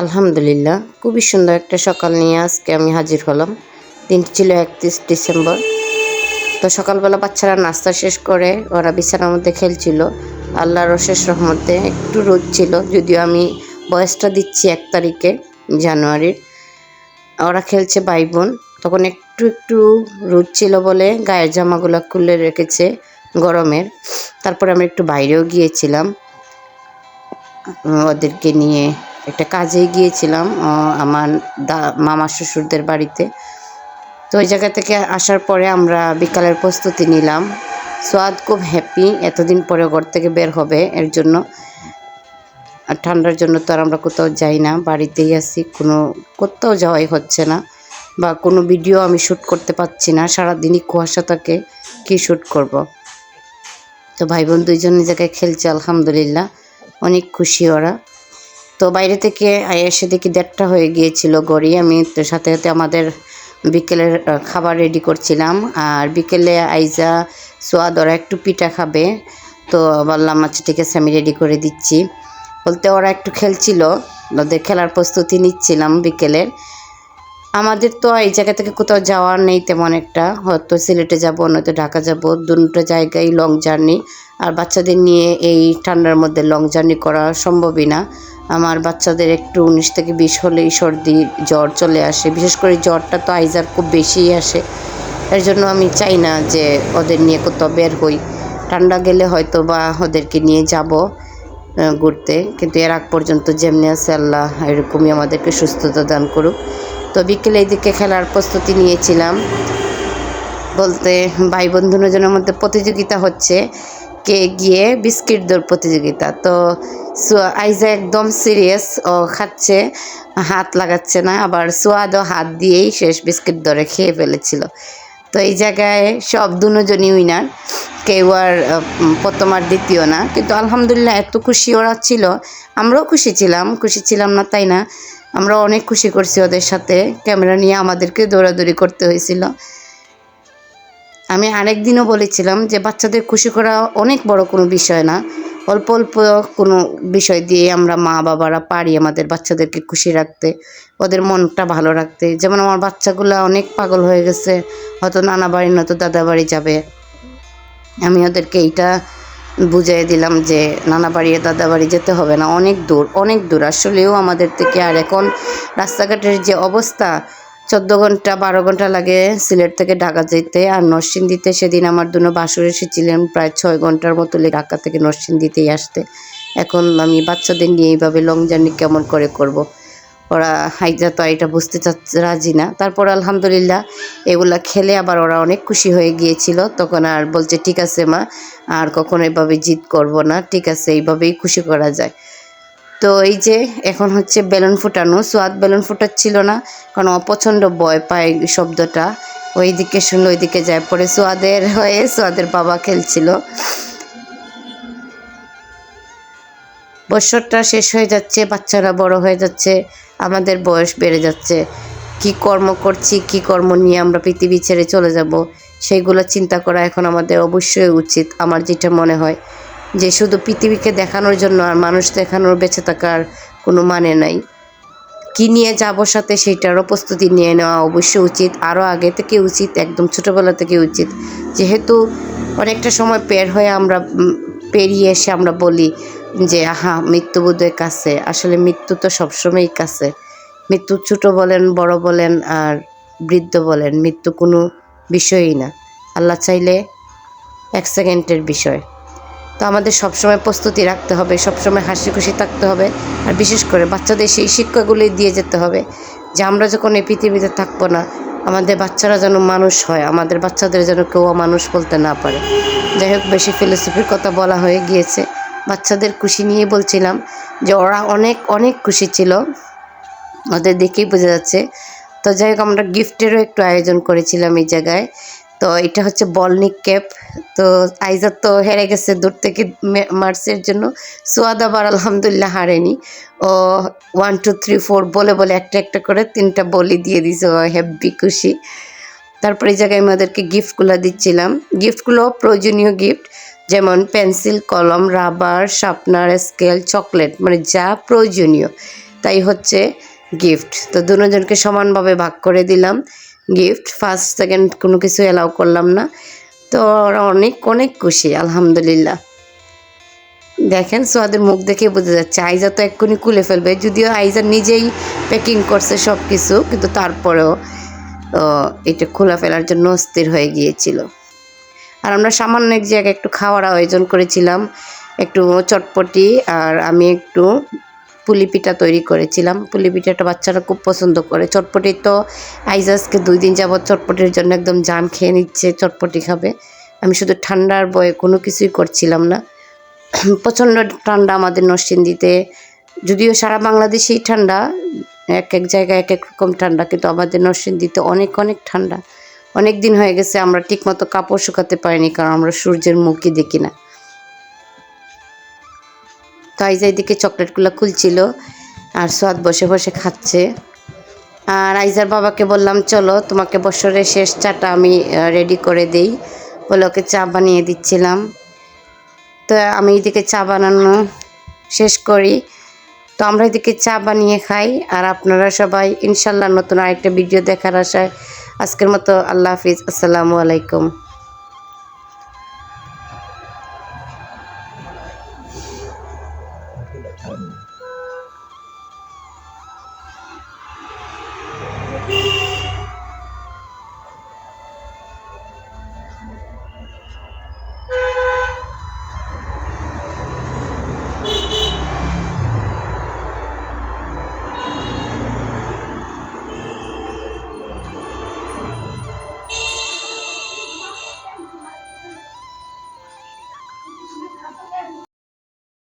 আলহামদুলিল্লাহ, খুবই সুন্দর একটা সকাল নিয়ে আজকে আমি হাজির হলাম। দিনটি ছিল একত্রিশ ডিসেম্বর। তো সকালবেলা বাচ্চারা নাস্তা শেষ করে ওরা বিছানার মধ্যে খেলছিল। আল্লাহর অশেষ রহমতে একটু রোদ ছিল, যদিও আমি বয়সটা দিচ্ছি এক তারিখে, জানুয়ারির। ওরা খেলছে ভাই বোন তখন একটু একটু রোদ ছিল বলে গায়ের জামাগুলো খুলে রেখেছে গরমের। তারপরে আমরা একটু বাইরেও গিয়েছিলাম। ওদেরকে নিয়ে একটা কাজে গিয়েছিলাম আমার দা, মামা শ্বশুরদের বাড়িতে। তো ওই জায়গা থেকে আসার পরে আমরা বিকালের প্রস্তুতি নিলাম। সোয়াদ খুব হ্যাপি এতদিন পরে ঘর থেকে বের হবে, এর জন্য। আর ঠান্ডার জন্য তো আর আমরা কোথাও যাই না, বাড়িতেই আছি, কোনো, কোথাও যাওয়াই হচ্ছে না। বা কোনো ভিডিও আমি শ্যুট করতে পারছি না, সারাদিনই কুয়াশা থাকে, কী শ্যুট করব। তো ভাই বোন দুইজন জায়গায় খেলছে, আলহামদুলিল্লাহ। অনেক খুশি ওরা। তো বাইরে থেকে এসে দেখি দেড়টা হয়ে গিয়েছিল গড়ি। আমি সাথে সাথে আমাদের বিকেলের খাবার রেডি করছিলাম। আর বিকেলে আইজা সোয়াদ ওরা একটু পিঠা খাবে। তো বললাম আচ্ছা ঠিক আছে, আমি রেডি করে দিচ্ছি। বলতে ওরা একটু খেলছিল। ওদের খেলার প্রস্তুতি নিচ্ছিলাম বিকেলের। আমাদের তো এই জায়গা থেকে কোথাও যাওয়ার নেই তেমন একটা। হয়তো সিলেটে যাব, নয়তো ঢাকা যাব। দুটো জায়গায় লং জার্নি আর বাচ্চাদের নিয়ে এই ঠান্ডার মধ্যে লং জার্নি করা সম্ভবই না। আমার বাচ্চাদের একটু উনিশ থেকে বিশ হলেই সর্দি জ্বর চলে আসে। বিশেষ করে জ্বরটা তো আইজার খুব বেশিই আসে। এর জন্য আমি চাই না যে ওদের নিয়ে কোথাও বের হই। ঠান্ডা গেলে হয়তো বা ওদেরকে নিয়ে যাব ঘুরতে। কিন্তু এর আগ পর্যন্ত যেমনি আছে আল্লাহ এরকমই আমাদেরকে সুস্থতা দান করুক। তো বিকেলে এদিকে খেলার প্রস্তুতি নিয়েছিলাম। বলতে ভাই বন্ধু দুজনের মধ্যে প্রতিযোগিতা হচ্ছে। কে গিয়ে বিস্কিট দৌড় প্রতিযোগিতা। তো আইজা একদম সিরিয়াস ও খাচ্ছে, হাত লাগাচ্ছে না, আবার সোয়াদও হাত দিয়েই শেষ বিস্কিট দরে খেয়ে ফেলেছিল। তো, এই জায়গায় সব দুজনই উইনার কেউ আর প্রথম আর দ্বিতীয় না। কিন্তু আলহামদুলিল্লাহ এত খুশি ওরা ছিল, আমরাও খুশি ছিলাম খুশি ছিলাম না তাই না আমরা অনেক খুশি করছি ওদের সাথে, ক্যামেরা নিয়ে আমাদেরকে দৌড়াদৌড়ি করতে হয়েছিল। আমি আরেকদিনও বলেছিলাম যে বাচ্চাদের খুশি করা অনেক বড় কোনো বিষয় না। অল্প অল্প কোনো বিষয় দিয়ে আমরা মা বাবারা পারি আমাদের বাচ্চাদেরকে খুশি রাখতে, ওদের মনটা ভালো রাখতে। যেমন আমার বাচ্চাগুলো অনেক পাগল হয়ে গেছে, হয়তো নানা বাড়ি নয়তো দাদা বাড়ি যাবে। আমি ওদেরকে এইটা বুঝিয়ে দিলাম যে নানা বাড়ি দাদা বাড়ি যেতে হবে না, অনেক দূর অনেক দূর। আসলেও আমাদের থেকে আর এখন রাস্তাঘাটের যে অবস্থা চোদ্দ ঘণ্টা, বারো ঘণ্টা লাগে সিলেট থেকে ঢাকা যেতে। আর নরসিংদীতে সেদিন আমার দুনো বাসুর এসেছিলেন প্রায় ছয় ঘণ্টার মতো ঢাকা থেকে নরসিংদীতেই আসতে। এখন আমি বাচ্চাদের নিয়ে এইভাবে লং জার্নি কেমন করে করব। ওরা হাইজা তো এটা বুঝতে চাচ্ছে রাজি না। তারপর আলহামদুলিল্লাহ এগুলা খেলে আবার ওরা অনেক খুশি হয়ে গিয়েছিল। তখন আর বলছে, ঠিক আছে মা, আর কখনো এভাবে জিদ করব না। ঠিক আছে, এইভাবেই খুশি করা যায়। তো এই যে এখন হচ্ছে বেলুন ফুটানো, সোয়াদ বেলুন ফুটাচ্ছিল না, কারণ অপছন্দ ভয় পায় শব্দটা। ওইদিকে শুনলে, ওইদিকে যায়। পরে সোয়াদের হয়ে সোয়াদের বাবা খেলছিল। বছরটা শেষ হয়ে যাচ্ছে, বাচ্চারা বড় হয়ে যাচ্ছে, আমাদের বয়স বেড়ে যাচ্ছে। কি কর্ম করছি, কি কর্ম নিয়ে আমরা পৃথিবী ছেড়ে চলে যাব, সেইগুলো চিন্তা করা এখন আমাদের অবশ্যই উচিত, আমার যেটা মনে হয়। যে শুধু পৃথিবীকে দেখানোর জন্য আর মানুষ দেখানোর বেঁচে থাকার কোনো মানে নাই। কি নিয়ে যাব সাথে সেইটারও প্রস্তুতি নিয়ে নেওয়া অবশ্যই উচিত। আরও আগে থেকে উচিত, একদম ছোটোবেলা থেকে উচিত। যেহেতু অনেকটা সময় পের হয়ে আমরা পেরিয়ে এসে আমরা বলি যে, আহা, মৃত্যু বোধহয় কাছে। আসলে মৃত্যু তো সবসময়ই কাছে। মৃত্যু ছোট বলেন, বড় বলেন আর বৃদ্ধ বলেন, মৃত্যু কোনো বিষয়ই না। আল্লাহ চাইলে এক সেকেন্ডের বিষয়। তো আমাদের সবসময় প্রস্তুতি রাখতে হবে, সবসময় হাসি খুশি থাকতে হবে। আর বিশেষ করে বাচ্চাদের সেই শিক্ষাগুলি দিয়ে যেতে হবে যে আমরা যখন এই পৃথিবীতে থাকব না, আমাদের বাচ্চারা যেন মানুষ হয়, আমাদের বাচ্চাদের যেন কেউ মানুষ বলতে না পারে। যাই হোক, বেশি ফিলোসফির কথা বলা হয়ে গিয়েছে। বাচ্চাদের খুশি নিয়ে বলছিলাম যে ওরা অনেক অনেক খুশি ছিল। ওদের দেখেই বোঝা যাচ্ছে। তো যাই হোক, আমরা গিফটেরও একটু আয়োজন করেছিলাম এই জায়গায়। তো এটা হচ্ছে বল নিক্ষেপ তো আইজার তো হেরে গেছে দূর থেকে মার্চের জন্য। সোয়াদ আবার আলহামদুলিল্লাহ হারেনি। ও ওয়ান টু থ্রি ফোর বলে বলে একটা একটা করে তিনটা বলি দিয়ে দিছে ও হ্যাপি খুশি। তারপরে এই জায়গায় আমি ওদেরকে গিফটগুলো দিচ্ছিলাম। গিফটগুলো প্রয়োজনীয় গিফট, যেমন পেন্সিল, কলম, রাবার, শার্পনার, স্কেল, চকলেট মানে যা প্রয়োজনীয়, তাই হচ্ছে গিফট। তো দুজনকে সমানভাবে ভাগ করে দিলাম। গিফট ফার্স্ট সেকেন্ড কোনো কিছু অ্যালাউ করলাম না। তো ওরা অনেক অনেক খুশি, আলহামদুলিল্লাহ। দেখেন সোয়াদের মুখ দেখে বোঝা যাচ্ছে, আইজা তো এক্ষুনি খুলে ফেলবে। যদিও আইজা নিজেই প্যাকিং করছে সব কিছু কিন্তু তারপরেও এটা খোলা ফেলার জন্য অস্থির হয়ে গিয়েছিল। আর আমরা সামান্য এক জায়গায় একটু খাওয়ার আয়োজন করেছিলাম, একটু চটপটি, আর আমি একটু পুলি পিঠা তৈরি করেছিলাম। পুলি পিঠাটা বাচ্চারা খুব পছন্দ করে। চটপটি তো আইজাজকে দুই দিন যাবৎ চটপটির জন্য একদম জাম খেয়ে নিচ্ছে, চটপটি খাবে। আমি শুধু ঠান্ডার বয়ে কোনো কিছুই করছিলাম না। প্রচণ্ড ঠান্ডা আমাদের নরসিংদীতে। যদিও সারা বাংলাদেশেই ঠান্ডা, এক এক জায়গায় এক এক রকম ঠান্ডা, কিন্তু আমাদের নরসিংদীতে অনেক অনেক ঠান্ডা। অনেক দিন হয়ে গেছে, আমরা ঠিকমতো কাপড় শুকাতে পারিনি, কারণ আমরা সূর্যের মুখই দেখি না। তো আইজা এদিকে চকলেটগুলো খুলছিল আর সোয়াদ বসে বসে খাচ্ছে। আর আইজার বাবাকে বললাম, চলো, তোমাকে বছরের শেষ চাটা আমি রেডি করে দেই। বলে ওকে চা বানিয়ে দিচ্ছিলাম। তো আমি এদিকে চা বানানো শেষ করি। তো আমরা এদিকে চা বানিয়ে খাই। আর আপনারা সবাই, ইনশাল্লাহ নতুন আরেকটা ভিডিও দেখার আশায় আজকের মতো আল্লাহ হাফিজ। আসসালামু আলাইকুম।